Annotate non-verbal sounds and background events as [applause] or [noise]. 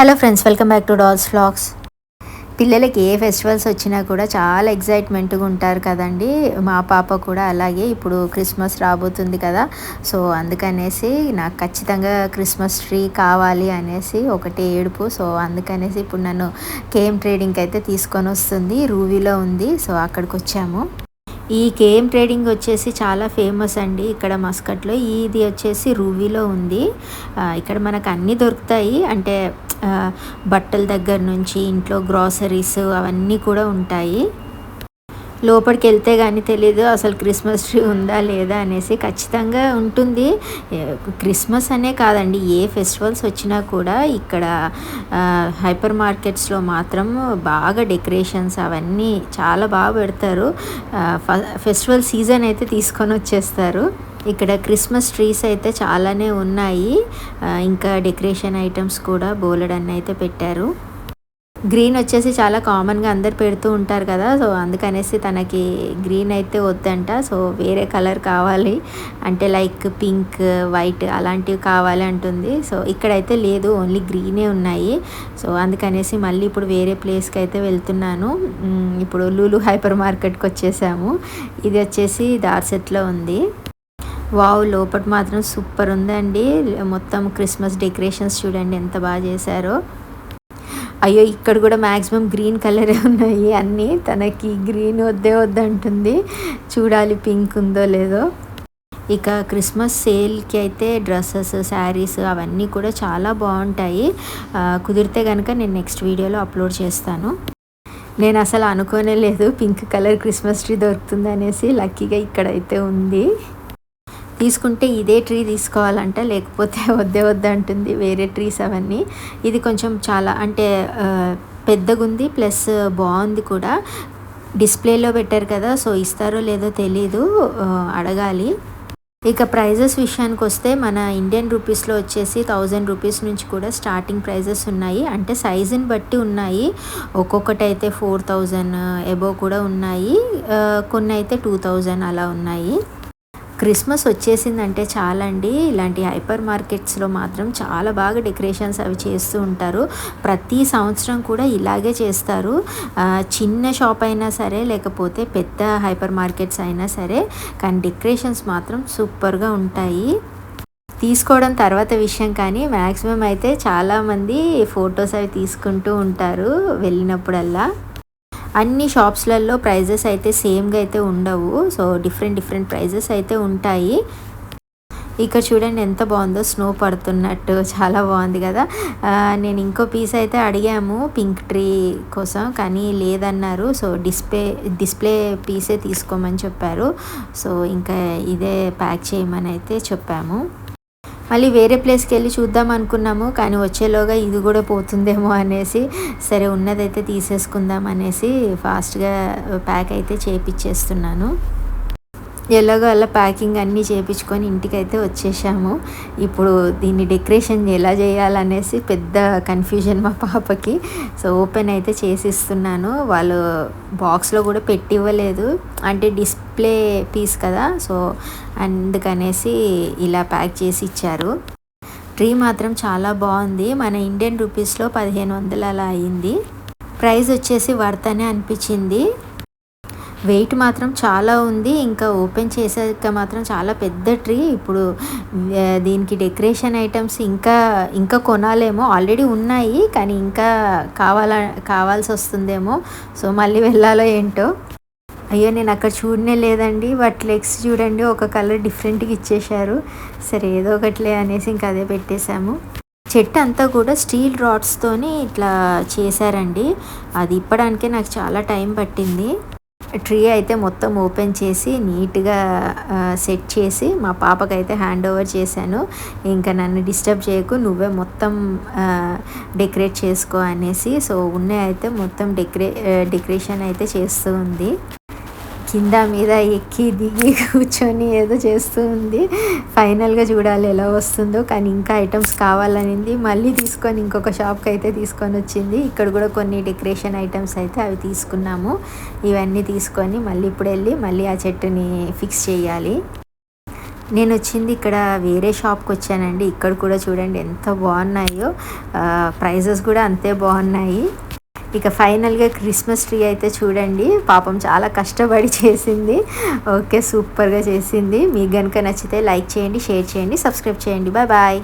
Hello friends welcome back to dolls flags పిల్లలకి ఏ festivals వచ్చినా కూడా చాలా ఎగ్జైట్మెంట్గా ఉంటారు కదండి. మా పాప కూడా అలాగే ఇప్పుడు క్రిస్మస్ రాబోతుంది కదా. సో అందుకనేసి నాకు ఖచ్చితంగా క్రిస్మస్ ట్రీ కావాలి అనేసి ఒకటి ఏడుపు. సో అందుకనేసి ఇప్పుడు నన్ను కేమ్ ట్రేడింగ్కి అయితే తీసుకొని వస్తుంది. రూవీలో ఉంది. సో అక్కడికి వచ్చాము. ఈ కేఎం ట్రేడింగ్ వచ్చేసి చాలా ఫేమస్ అండి ఇక్కడ మస్కట్లో. ఇది వచ్చేసి రూవీలో ఉంది. ఇక్కడ మనకు అన్నీ దొరుకుతాయి. అంటే బట్టల దగ్గర నుంచి ఇంట్లో గ్రాసరీస్ అవన్నీ కూడా ఉంటాయి. లోపలికి వెళ్తే కానీ తెలీదు అసలు క్రిస్మస్ ట్రీ ఉందా లేదా అనేసి ఖచ్చితంగా ఉంటుంది. క్రిస్మస్ అనే కాదండి ఏ ఫెస్టివల్స్ వచ్చినా కూడా ఇక్కడ హైపర్ మార్కెట్స్లో మాత్రం బాగా డెకరేషన్స్ అవన్నీ చాలా బాగా పెడతారు. ఫ- ఫెస్టివల్ సీజన్ అయితే తీసుకొని వచ్చేస్తారు. ఇక్కడ క్రిస్మస్ ట్రీస్ అయితే చాలానే ఉన్నాయి. ఇంకా డెకరేషన్ ఐటమ్స్ కూడా బోలెడన్ని అయితే పెట్టారు. గ్రీన్ వచ్చేసి చాలా కామన్గా అందరు పెడుతూ ఉంటారు కదా సో అందుకనేసి తనకి గ్రీన్ అయితే వద్దంట. సో వేరే కలర్ కావాలి అంటే లైక్ పింక్ వైట్ అలాంటివి కావాలి అంటుంది. సో ఇక్కడైతే లేదు ఓన్లీ గ్రీనే ఉన్నాయి. సో అందుకనేసి మళ్ళీ ఇప్పుడు వేరే ప్లేస్కి అయితే వెళ్తున్నాను. ఇప్పుడు లూలు హైపర్ మార్కెట్కి వచ్చేసాము. ఇది వచ్చేసి దార్సెట్లో ఉంది. వావ్ లోపల మాత్రం సూపర్ ఉందండి. మొత్తం క్రిస్మస్ డెకరేషన్స్ చూడండి ఎంత బాగా చేశారో. అయ్యో ఇక్కడ కూడా మ్యాక్సిమం గ్రీన్ కలరే ఉన్నాయి. అన్నీ తనకి గ్రీన్ వద్దే వద్దంటుంది. చూడాలి పింక్ ఉందో లేదో. ఇక క్రిస్మస్ సేల్కి అయితే డ్రెస్సెస్ శారీస్ అవన్నీ కూడా చాలా బాగుంటాయి. కుదిరితే కనుక నేను నెక్స్ట్ వీడియోలో అప్లోడ్ చేస్తాను. నేను అసలు అనుకోనే లేదు పింక్ కలర్ క్రిస్మస్ ట్రీ దొరుకుతుంది అనేసి లక్కీగా ఇక్కడైతే ఉంది. తీసుకుంటే ఇదే ట్రీ తీసుకోవాలంట లేకపోతే [laughs] వద్దే వద్దంటుంది వేరే ట్రీస్ అవన్నీ. ఇది కొంచెం చాలా అంటే పెద్దగుంది ప్లస్ బాగుంది కూడా. డిస్ప్లేలో పెట్టారు కదా సో ఇస్తారో లేదో తెలీదు అడగాలి. ఇక ప్రైజెస్ విషయానికి వస్తే మన ఇండియన్ రూపీస్లో వచ్చేసి థౌజండ్ రూపీస్ నుంచి కూడా స్టార్టింగ్ ప్రైజెస్ ఉన్నాయి. అంటే సైజుని బట్టి ఉన్నాయి. ఒక్కొక్కటి అయితే ఫోర్ థౌజండ్ ఎబో కూడా ఉన్నాయి. కొన్ని అయితే టూ థౌజండ్ అలా ఉన్నాయి. క్రిస్మస్ వచ్చేసిందంటే చాలా అండి ఇలాంటి హైపర్ మార్కెట్స్లో మాత్రం చాలా బాగా డెకరేషన్స్ అవి చేస్తూ ఉంటారు. ప్రతి సంవత్సరం కూడా ఇలాగే చేస్తారు. చిన్న షాప్ అయినా సరే లేకపోతే పెద్ద హైపర్ మార్కెట్స్ అయినా సరే కానీ డెకరేషన్స్ మాత్రం సూపర్గా ఉంటాయి. తీసుకోవడం తర్వాత విషయం కానీ మ్యాక్సిమం అయితే చాలామంది ఫొటోస్ అవి తీసుకుంటూ ఉంటారు వెళ్ళినప్పుడల్లా. అన్ని షాప్స్లలో ప్రైజెస్ అయితే సేమ్గా అయితే ఉండవు. సో డిఫరెంట్ డిఫరెంట్ ప్రైజెస్ అయితే ఉంటాయి. ఇక్కడ చూడండి ఎంత బాగుందో స్నో పడుతున్నట్టు. చాలా బాగుంది కదా. నేను ఇంకో పీస్ అయితే అడిగాము పింక్ ట్రీ కోసం కానీ లేదన్నారు. సో డిస్ప్లే డిస్ప్లే పీసే తీసుకోమని చెప్పారు. సో ఇంకా ఇదే ప్యాక్ చేయమని అయితే చెప్పాము. మళ్ళీ వేరే ప్లేస్కి వెళ్ళి చూద్దాం అనుకున్నాము కానీ వచ్చేలోగా ఇది కూడా పోతుందేమో అనేసి సరే ఉన్నదైతే తీసేసుకుందాం అనేసి ఫాస్ట్గా ప్యాక్ అయితే చేపిచ్చేస్తున్నాను. ఎలాగో అలా ప్యాకింగ్ అన్నీ చేపించుకొని ఇంటికైతే వచ్చేసాము. ఇప్పుడు దీన్ని డెకరేషన్ ఎలా చేయాలనేసి పెద్ద కన్ఫ్యూజన్ మా పాపకి. సో ఓపెన్ అయితే చేసిస్తున్నాను. వాళ్ళు బాక్స్లో కూడా పెట్టి ఇవ్వలేదు అంటే డిస్ప్లే పీస్ కదా. సో అందుకనేసి ఇలా ప్యాక్ చేసి ఇచ్చారు. ట్రీ మాత్రం చాలా బాగుంది. మన ఇండియన్ రూపీస్లో పదిహేను వందలు అలా అయింది. ప్రైస్ వచ్చేసి వర్తనే అనిపించింది. వెయిట్ మాత్రం చాలా ఉంది. ఇంకా ఓపెన్ చేసాక మాత్రం చాలా పెద్ద ట్రీ. ఇప్పుడు దీనికి డెకరేషన్ ఐటమ్స్ ఇంకా ఇంకా కొనాలేమో. ఆల్రెడీ ఉన్నాయి కానీ ఇంకా కావాల కావాల్సి వస్తుందేమో. సో మళ్ళీ వెళ్ళాలో ఏంటో. అయ్యో నేను అక్కడ చూడనే లేదండి. వాటి లెగ్స్ చూడండి ఒక కలర్ డిఫరెంట్గా ఇచ్చేశారు. సరే ఏదో ఒకటిలే అనేసి ఇంకా అదే పెట్టేశాము. చెట్టు అంతా కూడా స్టీల్ రాడ్స్తోని ఇట్లా చేశారండి. అది ఇప్పడానికే నాకు చాలా టైం పట్టింది. ట్రీ అయితే మొత్తం ఓపెన్ చేసి నీట్గా సెట్ చేసి మా పాపకైతే హ్యాండ్ ఓవర్ చేశాను. ఇంకా నన్ను డిస్టర్బ్ చేయకు నువ్వే మొత్తం డెకరేట్ చేసుకో అనేసి. సో ఉన్నే అయితే మొత్తం డెకరే డెకరేషన్ అయితే చేస్తూ ఉంది. కింద మీద ఎక్కి దిగి [laughs] కూర్చొని ఏదో చేస్తూ ఉంది. ఫైనల్గా చూడాలి ఎలా వస్తుందో కానీ ఇంకా ఐటమ్స్ కావాలనింది. మళ్ళీ తీసుకొని ఇంకొక షాప్కి అయితే తీసుకొని వచ్చింది. ఇక్కడ కూడా కొన్ని డెకరేషన్ ఐటమ్స్ అయితే అవి తీసుకున్నాము. ఇవన్నీ తీసుకొని మళ్ళీ ఇప్పుడు వెళ్ళి మళ్ళీ ఆ చెట్టుని ఫిక్స్ చేయాలి. నేను వచ్చింది ఇక్కడ వేరే షాప్కి వచ్చానండి. ఇక్కడ కూడా చూడండి ఎంత బాగున్నాయో. ప్రైజెస్ కూడా అంతే బాగున్నాయి. ఇక ఫైనల్గా క్రిస్మస్ ట్రీ అయితే చూడండి. పాపం చాలా కష్టపడి చేసింది. ఓకే సూపర్గా చేసింది. మీకు కనుక నచ్చితే లైక్ చేయండి షేర్ చేయండి సబ్స్క్రైబ్ చేయండి. Bye bye.